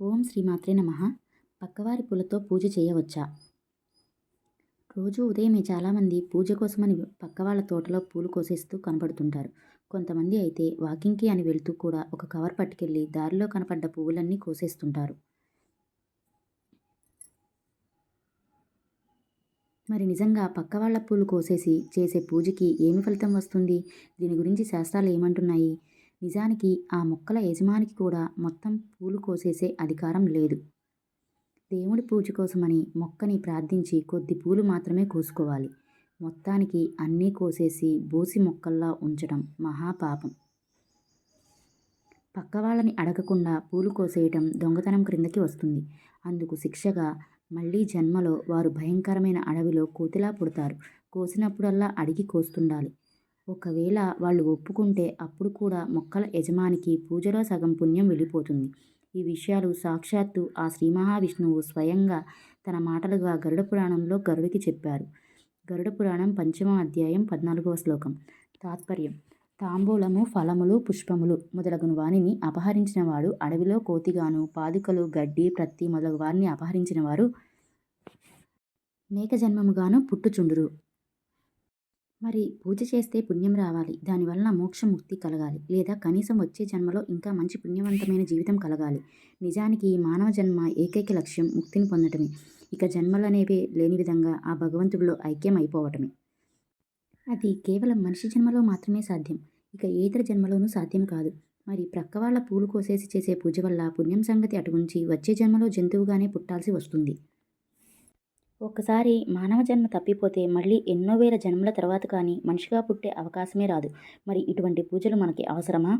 ఓం శ్రీమాత్రే నమ. పక్కవారి పూలతో పూజ చేయవచ్చా? రోజు ఉదయమే చాలామంది పూజ కోసమని పక్క వాళ్ళ తోటలో పూలు కోసేస్తూ కనపడుతుంటారు కొంతమంది అయితే వాకింగ్కి అని వెళ్తూ కూడా ఒక కవర్ పట్టుకెళ్ళి దారిలో కనపడ్డ పువ్వులన్నీ కోసేస్తుంటారు. మరి నిజంగా పక్క వాళ్ళ పూలు కోసేసి చేసే పూజకి ఏమి ఫలితం వస్తుంది? దీని గురించి శాస్త్రాలు ఏమంటున్నాయి? నిజానికి ఆ మొక్కల యజమానికి కూడా మొత్తం పూలు కోసేసే అధికారం లేదు. దేవుడి పూజ కోసమని మొక్కని ప్రార్థించి కొద్ది పూలు మాత్రమే కోసుకోవాలి. మొత్తానికి అన్నీ కోసేసి బోసి మొక్కల్లా ఉంచడం మహాపాపం పక్క వాళ్ళని అడగకుండా పూలు కోసేయటం దొంగతనం క్రిందకి వస్తుంది. అందుకు శిక్షగా మళ్ళీ జన్మలో వారు భయంకరమైన అడవిలో కోతిలా పుడతారు. కోసినప్పుడల్లా అడిగి కోస్తుండాలి. ఒకవేళ వాళ్ళు ఒప్పుకుంటే అప్పుడు కూడా మొక్కల యజమానికి పూజలో సగం పుణ్యం వెళ్ళిపోతుంది. ఈ విషయాలు సాక్షాత్తు ఆ శ్రీ మహావిష్ణువు స్వయంగా తన మాటలుగా గరుడ పురాణంలో గరుడికి చెప్పారు. గరుడ పురాణం పంచమ అధ్యాయం పద్నాలుగవ శ్లోకం. తాత్పర్యం. తాంబూలము ఫలములు పుష్పములు మొదలగును వాణిని అపహరించిన వాడు అడవిలో కోతిగాను పాదుకలు గడ్డి ప్రత్తి మొదలగు వారిని అపహరించిన వారు మేక జన్మముగాను పుట్టుచుండురు. మరి పూజ చేస్తే పుణ్యం రావాలి. దానివల్ల మోక్షముక్తి కలగాలి. లేదా కనీసం వచ్చే జన్మలో ఇంకా మంచి పుణ్యవంతమైన జీవితం కలగాలి. నిజానికి ఈ మానవ జన్మ ఏకైక లక్ష్యం ముక్తిని పొందటమే. ఇక జన్మలనేవే లేని విధంగా ఆ భగవంతుడిలో ఐక్యం అయిపోవటమే అది కేవలం మనిషి జన్మలో మాత్రమే సాధ్యం. ఇక ఏ ఇతర జన్మలోనూ సాధ్యం కాదు. మరి ప్రక్క వాళ్ళ పూలు కోసేసి చేసే పూజ వల్ల పుణ్యం సంగతి అటుగుంచి వచ్చే జన్మలో జంతువుగానే పుట్టాల్సి వస్తుంది. ఒక్కసారి మానవ జన్మ తప్పిపోతే మళ్ళీ ఎన్నో వేల జన్మల తర్వాత కానీ మనిషిగా పుట్టే అవకాశమే రాదు. మరి ఇటువంటి పూజలు మనకి అవసరమా?